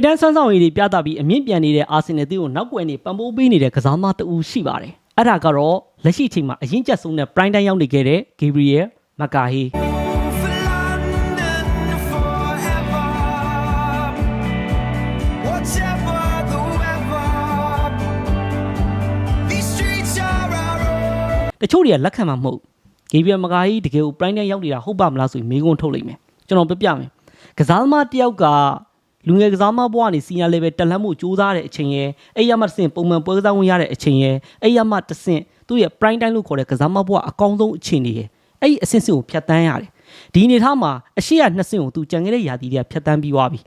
ထိတ်တန်းဆွမ်းဆောင်ရည်တွေပြသပြီးအမြင့်ပြန်နေတဲ့အာဆင်နယ်အသင်းကိုနောက်ကွယ်နေပံ့ပိုးပေးနေတဲ့ကစားသမားတဦးရှိပါတယ်အဲ့ဒါကတော့လက်ရှိအချိန်မှာအရင်ကျဆုံးတဲ့ prime time ရောက်နေခဲ့တဲ့ Gabriel Macahe for London forever. Whatever the weather, these streets are our own. တချို့တွေကလက်ခံမှာမဟုတ် Gabriel Macahe တကယ်ကို prime time ရောက်နေတာဟုတ်ပါမလားဆိုပြီးမေးခွန်းထုတ်လိုက်မယ်ကျွန်တော်ပြပြမယ်ကစားသမားတစ်ယောက်က လူငယ်ကစားသမားဘဝကနေစီနီယာ level တက်လှမ်းမှုစူးစမ်းတဲ့အချိန်ရဲ့အဲ့ရမှတစ်ဆင့်ပုံမှန်ပွဲကစားဝင်ရတဲ့အချိန်ရဲ့အဲ့ရမှတစ်ဆင့်သူ့ရဲ့ prime time လို့ခေါ်တဲ့ကစားသမားဘဝအကောင်းဆုံးအချိန်တွေရဲ့အဲ့ဒီအဆင့်ဆင့်ကိုဖြတ်တန်းရတယ်ဒီအနေထားမှာအရှိရနှစ်ဆင့်ကိုသူကြံခဲ့တဲ့ယာတီတွေကဖြတ်တန်းပြီးသွားပြီ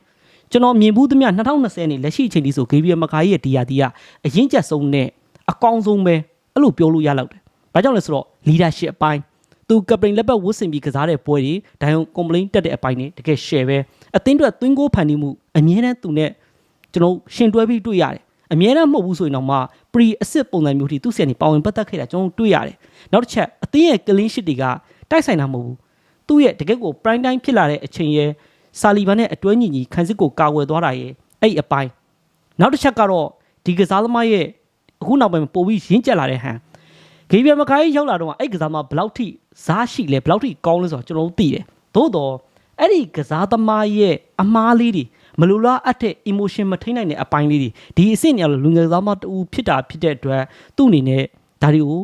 ကျွန်တော်မြင်ဘူးသမျှ2020နဲ့လက်ရှိအချိန်ဒီဆို Gabriel Macahe ရဲ့ဒီယာတီကအရင်ကျက်ဆုံးနဲ့အကောင်းဆုံးပဲအဲ့လိုပြောလို့ရလောက်တယ်ဘာကြောင့်လဲဆိုတော့ leadership အပိုင်းသူကပရင်လက်ပတ်ဝတ်ဆင်ပြီးကစားတဲ့ပွဲတွေဒိုင်ယုံ complain တက်တဲ့အပိုင်းတွေတကယ် share ပဲအသင်းအတွက်သွင်းကိုဖန်တီးမှု အမြဲတမ်းသူနဲ့ကျွန်တော်ရှင်တွဲပြီးတွေ့ရတယ်အမြဲတမ်းမဟုတ်ဘူးဆိုရင်တော့မှ pre assist ပုံစံမျိုးထိသူ့ဆီကနေပါဝင်ပတ်သက်ခဲ့တာကျွန်တော်တွေ့ရတယ်နောက်တစ်ချက်အသင်းရဲ့ clean sheet တွေကတိုက်ဆိုင်တာမဟုတ်ဘူးသူ့ရဲ့တကယ့်ကို prime time ဖြစ်လာတဲ့အချိန်ရဲ့ဆာလီဗန်နဲ့အတွဲညီညီခန်းစစ်ကိုကာဝယ်သွားတာရဲ့အဲ့ဒီအပိုင်းနောက်တစ်ချက်ကတော့ဒီကစားသမားရဲ့အခုနောက်ပိုင်းမှာပိုပြီးရင်းကျက်လာတဲ့ဟန်ဂေဘီယမကိုင်းရောက်လာတော့အဲ့ကစားမဘယ်လောက်ထိဇားရှိလဲဘယ်လောက်ထိကောင်းလဲဆိုတော့ကျွန်တော်တို့သိတယ်သို့တော့အဲ့ဒီကစားသမားရဲ့အမားလေးတွေ မလူလားအပ်တဲ့ emotion မထိန်နိုင်တဲ့အပိုင်းလေးတွေဒီအစ်စ်နေရာလို့လူငယ်ကစားမတူဖြစ်တာဖြစ်တဲ့အတွက်သူ့အနေနဲ့ဒါတွေကို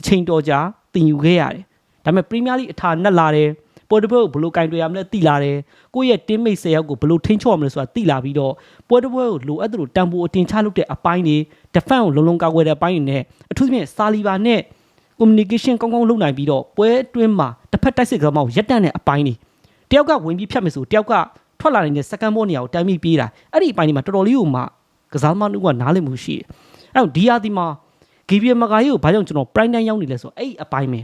အချိန်တော်ကြာတင်ယူခဲ့ရတယ်ဒါပေမဲ့ပရီးမီးယားလိအထာနဲ့လာတယ်ပေါ်တပွဲကိုဘယ်လိုကင်တွယ်ရမလဲသိလာတယ်ကိုယ့်ရဲ့ teammate 10ယောက်ကိုဘယ်လိုထိန်းချုပ်ရမလဲဆိုတာသိလာပြီးတော့ပွဲတပွဲကိုလိုအပ်သလိုတန်ဖိုးအတင်ချလုပ်တဲ့အပိုင်းတွေ defense ကိုလုံလုံကာကွယ်တဲ့အပိုင်းတွေနဲ့အထူးသဖြင့်စာလီဘာနဲ့ communication ကောင်းကောင်းလုပ်နိုင်ပြီးတော့ပွဲအတွင်းမှာတစ်ဖက်တိုက်စစ်ကစားမကိုရက်တန့်တဲ့အပိုင်းတွေတယောက်ကဝင်ပြီးဖြတ်မယ်ဆိုတယောက်က ထွက်လာနေတဲ့ second ball နေရာကိုတိုင်းပြီးပြေးတာအဲ့ဒီအပိုင်းတွေမှာတော်တော်လေးကိုမှကစားသမားတို့ကနားလည်မှုရှိတယ်အဲ့တော့ဒီယာဒီမှာ Gabriel Magalhaes ကိုဘာကြောင့်ကျွန်တော် prime time ရောက်နေလဲဆိုတော့အဲ့ဒီအပိုင်းပဲ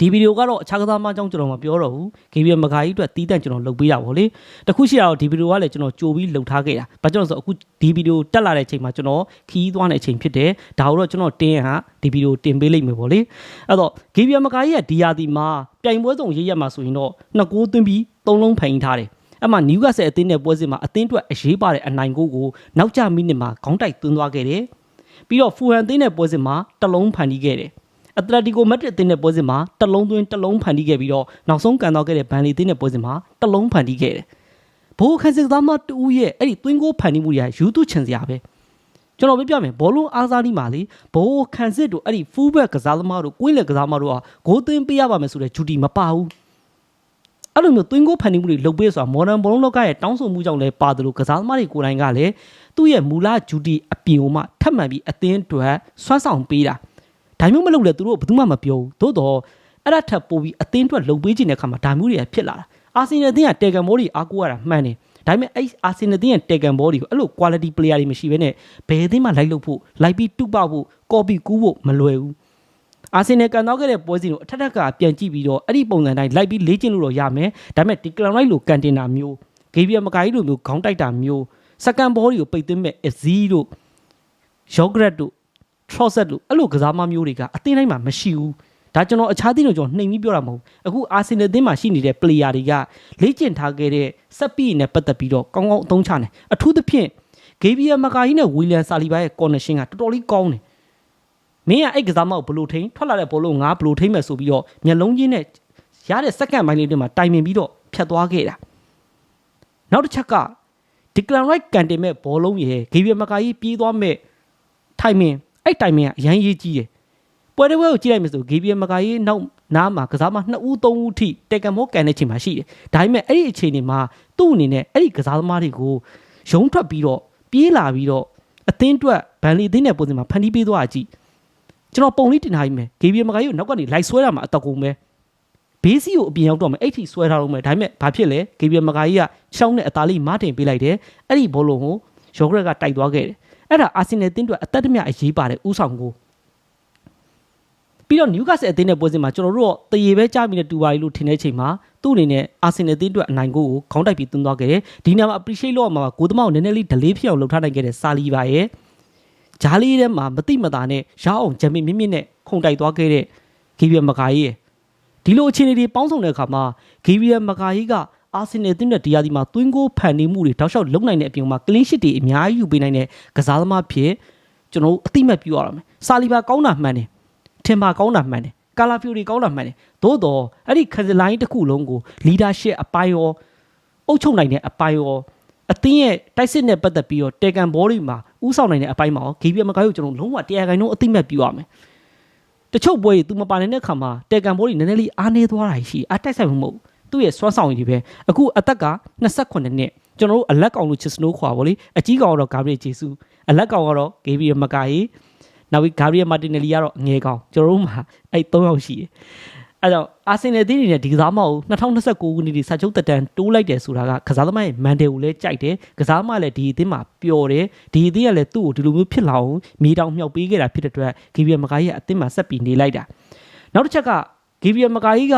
ဒီဗီဒီယိုကတော့အခြားကစားသမားအကြောင်းကျွန်တော်မပြောတော့ဘူး Gabriel Magalhaes အတွက်တီးတန့်ကျွန်တော်လုပ်ပေးတာဗောလေတခုရှိတာတော့ဒီဗီဒီယိုကလည်းကျွန်တော်ကြိုပြီးလုပ်ထားခဲ့တာဘာကြောင့်လဲဆိုတော့အခုဒီဗီဒီယိုတက်လာတဲ့အချိန်မှာကျွန်တော်ခီးသွားတဲ့အချိန်ဖြစ်တယ်ဒါကိုတော့ကျွန်တော်တင်းဟာဒီဗီဒီယိုတင်ပေးလိုက်မယ်ဗောလေအဲ့တော့ Gabriel Magalhaes ရဲ့ဒီယာဒီမှာပြိုင်ပွဲစုံရေးရက်မှာဆိုရင်တော့နှစ်ကိုးသွင်းပြီးသုံးလုံးဖန်ထားတယ် အဲ့မှာနယူကာဆယ်အသင်းနဲ့ပွဲစဉ်မှာအသင်းအတွက်အရေးပါတဲ့အနိုင်ကိုကိုနောက်ကျမိနစ်မှာခေါင်းတိုက်သွင်းသွားခဲ့တယ်ပြီးတော့ဖူဟန်အသင်းနဲ့ပွဲစဉ်မှာတစ်လုံးဖန်တီးခဲ့တယ်အက်တလက်တီကိုမက်ဒရစ်အသင်းနဲ့ပွဲစဉ်မှာတစ်လုံးသွင်းတစ်လုံးဖန်တီးခဲ့ပြီးတော့နောက်ဆုံးကန်တော့ခဲ့တဲ့ဘန်လီအသင်းနဲ့ပွဲစဉ်မှာတစ်လုံးဖန်တီးခဲ့တယ်ဘိုးခန်းစစ်သားမတူရဲ့အဲ့ဒီသွင်းကိုဖန်တီးမှုတွေကယူတူချင်စရာပဲကျွန်တော်ပြပြမယ်ဘောလုံးအားစားဒီမှာလေဘိုးခန်းစစ်တို့အဲ့ဒီဖူးဘက်ကစားသမားတို့ကွင်းလက်ကစားသမားတို့ကဂိုးသွင်းပေးရပါမယ်ဆိုတဲ့ဂျူတီမပါဘူး အဲ့လိုမျိုးသွင်းကိုဖန်တီးမှုတွေလုပ်ပေးဆိုတာမော်ဒန်ဘောလုံးလောကရဲ့တောင်းဆိုမှုကြောင့်လည်းပါတယ်လို့ကစားသမားတွေကိုယ်တိုင်ကလည်းသူ့ရဲ့မူလဂျူတီအပြင်ကိုမှထပ်မံပြီးအသင်းအတွက်ဆွမ်းဆောင်ပေးတာဒါမျိုးမလုပ်လဲသူတို့ကဘယ်သူမှမပြောဘူးသို့တော့အဲ့ဒါထပ်ပို့ပြီးအသင်းအတွက်လုပ်ပေးခြင်းတဲ့အခါမှာဒါမျိုးတွေကဖြစ်လာတာအာဆင်နယ်အသင်းကတေဂန်ဘောတွေအားကိုးရတာမှန်တယ်ဒါပေမဲ့အဲ့အာဆင်နယ်အသင်းရဲ့တေဂန်ဘောတွေကိုအဲ့လို quality player တွေမရှိဘဲနဲ့ဘယ်အသင်းမှလိုက်လုပ်ဖို့လိုက်ပြီးတုပဖို့ကော်ပီကူးဖို့မလွယ်ဘူး အာဆင်နယ်ကန်တော့ခဲ့တဲ့ပွဲစဉ်ကိုအထက်ထက်ကပြန်ကြည့်ပြီးတော့အဲ့ဒီပုံစံတိုင်းလိုက်ပြီးလေ့ကျင့်လို့တော့ရမယ်ဒါပေမဲ့ဒီကလန်လိုက်လိုကန်တင်တာမျိုးဂေဘီယမကာကြီးလိုမျိုးခေါင်းတိုက်တာမျိုးစကန်ဘောတွေကိုပိတ်သွင်းမဲ့အဇီးတို့ယောဂရက်တို့ထရော့ဆက်တို့အဲ့လိုကစားမမျိုးတွေကအသင်းတိုင်းမှာမရှိဘူးဒါကျွန်တော်အခြားသင်းတို့ကျွန်တော်နှိမ်ပြီးပြောတာမဟုတ်ဘူးအခုအာဆင်နယ်အသင်းမှာရှိနေတဲ့ player တွေကလေ့ကျင့်ထားခဲ့တဲ့စက်ပီနဲ့ပတ်သက်ပြီးတော့ကောင်းကောင်းအသုံးချနေအထူးသဖြင့်ဂေဘီယမကာကြီးနဲ့ဝီလျံဆာလီဘာရဲ့ connection ကတော်တော်လေးကောင်းတယ် မင်းကအဲ့ကစားမကိုဘလို့ထိန်ထွက်လာတဲ့ဘောလုံးငါဘလို့ထိန်မယ်ဆိုပြီးတော့မျက်လုံးချင်းနဲ့ရတဲ့စက္ကန့်ပိုင်းလေးတွေမှာတိုင်ပင်ပြီးတော့ဖြတ်သွားခဲ့တာနောက်တစ်ချက်ကဒီကလန်ရိုက်ကန်တင်မဲ့ဘောလုံးရဲ့ဂေဘီယမကာကြီးပြေးသွားမဲ့ထိုင်မင်အဲ့တိုင်မင်ကအရန်ရေးကြီးတယ်ပွဲတစ်ပွဲကိုကြည့်လိုက်မယ်ဆိုဂေဘီယမကာကြီးနောက်နားမှာကစားမ2ဦး3ဦးထိတေကန်မောကန်တဲ့ချိန်မှာရှိတယ်ဒါပေမဲ့အဲ့ဒီအချိန်တွေမှာသူ့အနေနဲ့အဲ့ဒီကစားသမားတွေကိုရုံးထွက်ပြီးတော့ပြေးလာပြီးတော့အသင်းအတွက်ဗန်လီအသင်းနဲ့ပုံစံမှာဖန်တီးပေးသွားတာကြည့် ကျွန်တော်ပုံလေးတင်ထားပြီးမယ်ဂေဘီမကာကြီးကိုနောက်ကနေလိုက်ဆွဲတာမှာအတကုံပဲဘေးစီကိုအပြင်ရောက်တော့မယ်အဲ့ထိဆွဲထားတော့မယ်ဒါပေမဲ့ဘာဖြစ်လဲဂေဘီမကာကြီးကရှောင်းတဲ့အသားလေးမတင်ပေးလိုက်တယ်အဲ့ဒီဘောလုံးကိုယောဂရက်ကတိုက်သွားခဲ့တယ်အဲ့ဒါအာဆင်နယ်တင်းအတွက်အသက်တမြအရေးပါတယ်ဥဆောင်ကိုပြီးတော့နယူကာဆယ်အသင်းနဲ့ပွဲစဉ်မှာကျွန်တော်တို့တော့တရေပဲကြားမိတဲ့တူပါရီလို့ထင်တဲ့ချိန်မှာသူ့အနေနဲ့အာဆင်နယ်အသင်းအတွက်အနိုင်ကိုကိုခေါင်းတိုက်ပြီးသွင်းသွားခဲ့တယ်ဒီနေရာမှာ appreciate လုပ်ရမှာကိုသမောက်နည်းနည်းလေး delay ဖြစ်အောင်လုပ်ထားနိုင်ခဲ့တဲ့စာလီပါရဲ့ ဂျားလေးထဲမှာမတိမတာနဲ့ရအောင်ဂျမင်မြင့်မြင့်နဲ့ခုန်တိုက်သွားခဲ့တဲ့ဂီဗီယမကာကြီးရဲ့ဒီလိုအခြေအနေတွေပေါင်းစုံတဲ့အခါမှာဂီဗီယမကာကြီးကအာဆင်နယ်တင်းတဲ့ဒီယာဒီမှာသွင်းကိုဖန်နေမှုတွေတောက်လျှောက်လုံနိုင်တဲ့အပြင်မှာကလင်းရှစ်တွေအများကြီးယူပေးနိုင်တဲ့ကစားသမားဖြစ်ကျွန်တော်တို့အတိမတ်ပြရအောင်မယ်ဆာလီဘာကောင်းတာမှန်တယ်ထင်ပါကောင်းတာမှန်တယ်ကာလာဖျူရီကောင်းတာမှန်တယ်သို့တော့အဲ့ဒီခဇလိုင်းတစ်ခုလုံးကိုလီဒါရှစ်အပိုင်းရောအုပ်ချုပ်နိုင်တဲ့အပိုင်းရော အသင်းရဲ့တိုက်စစ်နဲ့ပတ်သက်ပြီးတော့တေကန်ဘောတွေမှာဥဆောင်နိုင်တဲ့အပိုင်းမှာရောဂေဘီယမကားကိုကျွန်တော်လုံးဝတရားခိုင်နှုန်းအတိမတ်ပြရအောင်မယ်တချို့ပွဲတွေ तू မပါနေတဲ့ခါမှာတေကန်ဘောတွေနည်းနည်းလေးအားနေသွားတာရှိအတိုက်ဆိုင်မှုမဟုတ်ဘူးသူ့ရဲ့စွမ်းဆောင်ရည်တွေပဲအခုအသက်က28နှစ်ကျွန်တော်တို့အလက်ကောင်လို့ချစ်စနိုးခွာဗောလေအကြီးကောင်ကတော့ဂါဘရီဂျေဆူအလက်ကောင်ကတော့ဂေဘီယမကာယီနောက်ပြီးဂါဘရီယမာတင်နယ်လီကတော့အငယ်ကောင်ကျွန်တော်တို့မှာအဲ့၃ယောက်ရှိတယ် အဲ့တော့အာဆင်နယ်တင်းနေတဲ့ဒီကစားမကို2029ခုနှစ်ဒီစာချုပ်တက်တန်တိုးလိုက်တယ်ဆိုတာကကစားသမားရဲ့မန်တယ်ကိုလည်းကြိုက်တယ်ကစားသမားလည်းဒီအသင်းမှာပျော်တယ်ဒီအသင်းကလည်းသူ့ကိုဒီလိုမျိုးဖြစ်လာအောင်မြေတောင်မြောက်ပေးခဲ့တာဖြစ်တဲ့အတွက်ဂီဗီယမကာရဲ့အသင်းမှာဆက်ပြီးနေလိုက်တာနောက်တစ်ချက်ကဂီဗီယမကာကြီးက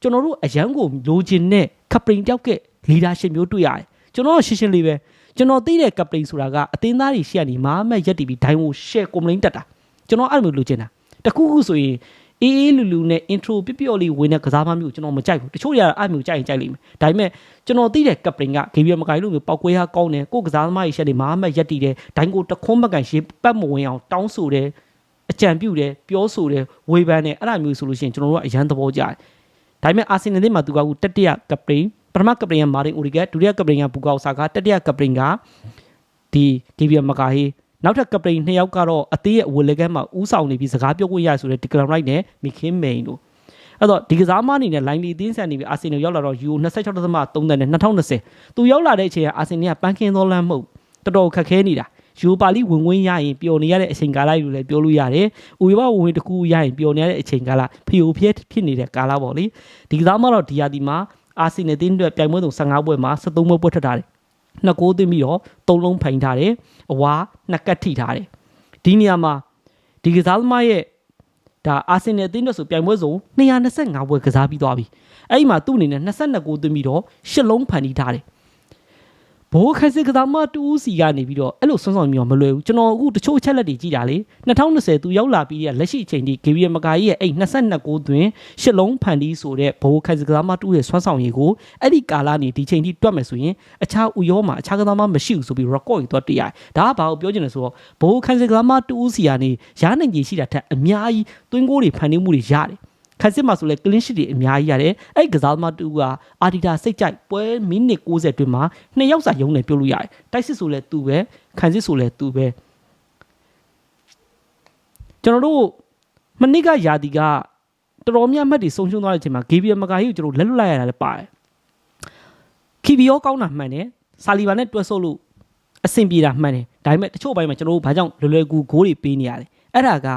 ကျွန်တော်တို့အရန်ကိုလိုချင်တဲ့ကပရင်တောက်ကလီဒါရှင်မျိုးတွေ့ရတယ်ကျွန်တော်ရှင်းရှင်းလေးပဲကျွန်တော်သိတဲ့ကပရင်ဆိုတာကအသင်းသားတွေရှေ့ကနေမာမက်ရက်တီပြီးဒိုင်းကိုရှယ်ကွန်ပလိန်တက်တာကျွန်တော်အဲ့လိုမျိုးလိုချင်တာတခုခုဆိုရင် အေးအေးလူလူနဲ့ intro ပြပြလေးဝင်တဲ့ကစားမမျိုးကျွန်တော်မကြိုက်ဘူးတချို့တွေကအဲ့မျိုးကြိုက်ရင်ကြိုက်လိမ့်မယ်ဒါပေမဲ့ကျွန်တော်သိတဲ့ကပရင်ကဂေဘီယမကိုင်လိုမျိုးပောက်ကွဲဟာကောင်းတယ်ကိုယ်ကစားသမားတွေရှက်တွေမာမက်ရက်တီတယ်ဒိုင်းကိုတခွန်းမကန်ရှေးပတ်မဝင်အောင်တောင်းဆိုတယ်အကြံပြုတယ်ပြောဆိုတယ်ဝေဖန်တယ်အဲ့ဒါမျိုးဆိုလို့ရှိရင်ကျွန်တော်တို့ကအရန်သဘောကျတယ်ဒါပေမဲ့အာဆင်နယ်နဲ့မှာသူကအခုတတိယကပရင်ပထမကပရင်ကမာတင်အိုရီဂက်ဒုတိယကပရင်ကဘူကောက်ဆာကတတိယကပရင်ကဒီဂေဘီယမကာဟီ နောက်ထပ်ကပရိန်နှစ်ယောက်ကတော့အသေးရဲ့အဝေလေကမ်းမှာဥဆောင်နေပြီးစကားပြောခွင့်ရဆိုတဲ့ဒီကလမ်ရိုက်နဲ့မီခင်မိန်တို့အဲ့တော့ဒီကစားမအနေနဲ့လိုင်းလီအသင်းဆန်နေပြီးအာဆင်နယ်ရောက်လာတော့ယူ26.3 နဲ့2020သူရောက်လာတဲ့အချိန်ကအာဆင်နယ်ကပန်းခင်းသောလမ်းမဟုတ်တော်တော်ခက်ခဲနေတာယူပါလီဝင်ဝင်ရရင်ပျော်နေရတဲ့အချိန်ကာလလို့လည်းပြောလို့ရတယ်။ဥပမာဝင်ဝင်တစ်ခုရရင်ပျော်နေရတဲ့အချိန်ကာလဖီယိုဖျက်ဖြစ်နေတဲ့ကာလပေါ့လေ။ဒီကစားမတော့ဒီယာဒီမှာအာဆင်နယ်တင်းအတွက်ပြိုင်ပွဲဆုံး15ပွဲမှာ73ပွဲပွဲထက်ထားတယ်။ နှစ်ကိုးသိပြီးတော့သုံးလုံးဖိုင်ထားတယ်။အဝါနှစ်ကတ်ထိထားတယ်။ဒီနေရာမှာဒီကစားသမားရဲ့ဒါအာဆင်နယ်အသင်းအတွက်ဆိုပြိုင်ပွဲစုံ225ပွဲကစားပြီးသွားပြီအဲ့ဒီမှာသူ့အနေနဲ့22ဂိုးသွင်းပြီးတော့10လုံးဖန်တီးထားတယ် ဘိုးခိုင်စစ်ကစားမတူးစီကနေပြီးတော့အဲ့လိုဆွမ်းဆောင်မျိုးမလွယ်ဘူးကျွန်တော်အခုတချို့ချက်လက်တွေကြည့်တာလေ2020သူရောက်လာပြီးတဲ့လက်ရှိအချိန်ထိဂေဗီယမကာကြီးရဲ့အဲ့22ဂိုးသွင်း10လုံးဖန်တီးဆိုတဲ့ဘိုးခိုင်စစ်ကစားမတူးရဲ့ဆွမ်းဆောင်ရည်ကိုအဲ့ဒီကာလာနေဒီချိန်ထိတွက်မယ်ဆိုရင်အခြားဥရောမှာအခြားကစားမမရှိဘူးဆိုပြီး record ကြီးတော့တည်ရတယ်ဒါကဘာကိုပြောချင်လဲဆိုတော့ဘိုးခိုင်စစ်ကစားမတူးစီကနေရားနိုင်ကြီးရှိတာထက်အများကြီးသွင်းဂိုးတွေဖန်တီးမှုတွေရတယ် ခက်စစ်မှာဆိုလဲ clean sheet တွေအများကြီးရတယ်အဲ့ကစားသမားတူကအာဒီတာစိတ်ကြိုက်ပွဲမိနစ်60အတွင်းမှာနှစ်ယောက်စာရုံးနေပြုတ်လို့ရတယ်တိုက်စစ်ဆိုလဲသူပဲခန်းစစ်ဆိုလဲသူပဲကျွန်တော်တို့မနစ်ကယာဒီကတော်တော်များမှတ်တွေဆုံးရှုံးသွားတဲ့အချိန်မှာဂေဘီယမကာဟီကိုကျွန်တော်လက်လွတ်လိုက်ရတာလည်းပါတယ်ခီဗီယောကောင်းတာမှန်တယ်ဆာလီဘာနဲ့တွဲဆုပ်လို့အဆင်ပြေတာမှန်တယ်ဒါပေမဲ့တချို့ဘိုင်းမှာကျွန်တော်တို့ဘာကြောင့်လွယ်လွယ်ကူဂိုးတွေပေးနေရလဲအဲ့ဒါက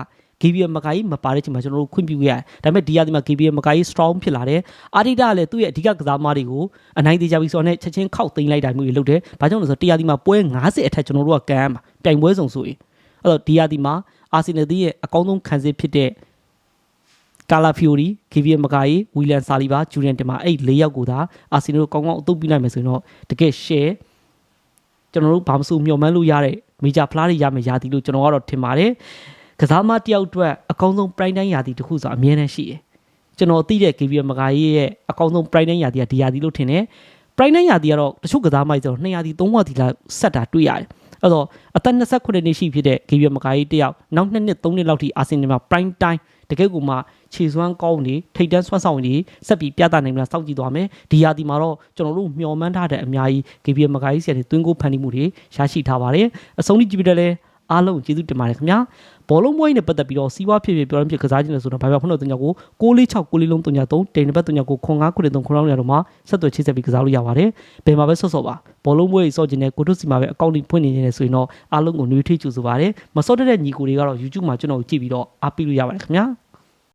GBM မကိုင်းမပါတဲ့ချိန်မှာကျွန်တော်တို့ခွင့်ပြုခဲ့ရတယ်။ဒါပေမဲ့ဒီရဒီမှာ GBM မကိုင်း strong ဖြစ်လာတယ်။အာဒီတာကလည်းသူ့ရဲ့အဓိကကစားမတွေကိုအနိုင်သေးကြပြီဆိုတော့ねချက်ချင်းခောက်သိမ်းလိုက်တာမျိုးတွေလုပ်တယ်။ဘာကြောင့်လဲဆိုတော့တရားဒီမှာပွဲ90အထက်ကျွန်တော်တို့ကကန်မှာပြိုင်ပွဲစုံဆိုရင်အဲ့တော့ဒီရဒီမှာအာဆင်နယ်ရဲ့အကောင်းဆုံးခံစစ်ဖြစ်တဲ့ကာလာဖီယိုရီဂီဗီယမကာယီဝီလန်ဆာလီဘာဂျူလီယန်တင်မာအဲ့၄ယောက်ကိုသာအာဆင်နယ်ကိုကောင်းကောင်းအသုံးပြုနိုင်မယ်ဆိုရင်တော့တကယ် share ကျွန်တော်တို့ဘာမဆိုမျှော်မှန်းလို့ရတဲ့မေဂျာဖလားတွေရမယ်ရာသီလို့ကျွန်တော်ကတော့ထင်ပါတယ် ကစားမတယောက်အတွက်အကောင်းဆုံး prime time ရာသီတစ်ခုဆိုအမြဲတမ်းရှိတယ်ကျွန်တော်သိတဲ့ KVM မကာရေးရဲ့အကောင်းဆုံး prime time ရာသီကဒီရာသီလို့ထင်တယ် prime time ရာသီကတော့တချို့ကစားမတွေဆိုတော့2ရာသီ3ရာသီလာဆက်တာတွေ့ရတယ်အဲ့တော့အသက်29နှစ်ရှိဖြစ်တဲ့ KVM မကာရေးတယောက်နောက်2နှစ်3နှစ်လောက်ထိအာဆင်နယ်မှာ prime time တကယ်ကိုမှခြေစွမ်းကောင်းနေထိတ်တန်းဆွမ်းဆောင်နေဆက်ပြီးပြသနိုင်မလားစောင့်ကြည့်သွားမယ်ဒီရာသီမှာတော့ကျွန်တော်တို့မျှော်မှန်းထားတဲ့အများကြီး KVM မကာရေးဆရာတွေတွင်းကိုဖန်တီးမှုတွေရရှိထားပါတယ်အဆုံးထိကြည့်ပြီးတော့လဲအားလုံးကျေးဇူးတင်ပါတယ်ခင်ဗျာ ဘောလုံးပွဲနဲ့ပတ်သက်ပြီးတော့စီးပွားဖြစ်ဖြစ်ပြောရင်းဖြစ်ကစားခြင်းလို့ဆိုတော့ဘာပြောဖုန်းတော်တင်ကြောကို646 6လေးလုံး303တိန်နံပါတ်3ကိုခွန်9ခု3ခုလောက်ရတော့မှဆက်သွယ်ချိတ်ဆက်ပြီးကစားလို့ရပါတယ်ဘယ်မှာပဲဆော့ဆော့ပါဘောလုံးပွဲကြီးစော့ခြင်းနဲ့ကိုတို့စီမှာပဲအကောင့်တွေဖွင့်နေနေဆိုရင်တော့အားလုံးကိုနှွေးထိကျူဆိုပါတယ်မစော့တဲ့ညီကိုတွေကတော့ YouTube မှာကျွန်တော်ကိုကြည့်ပြီးတော့အားပေးလို့ရပါတယ်ခင်ဗျာ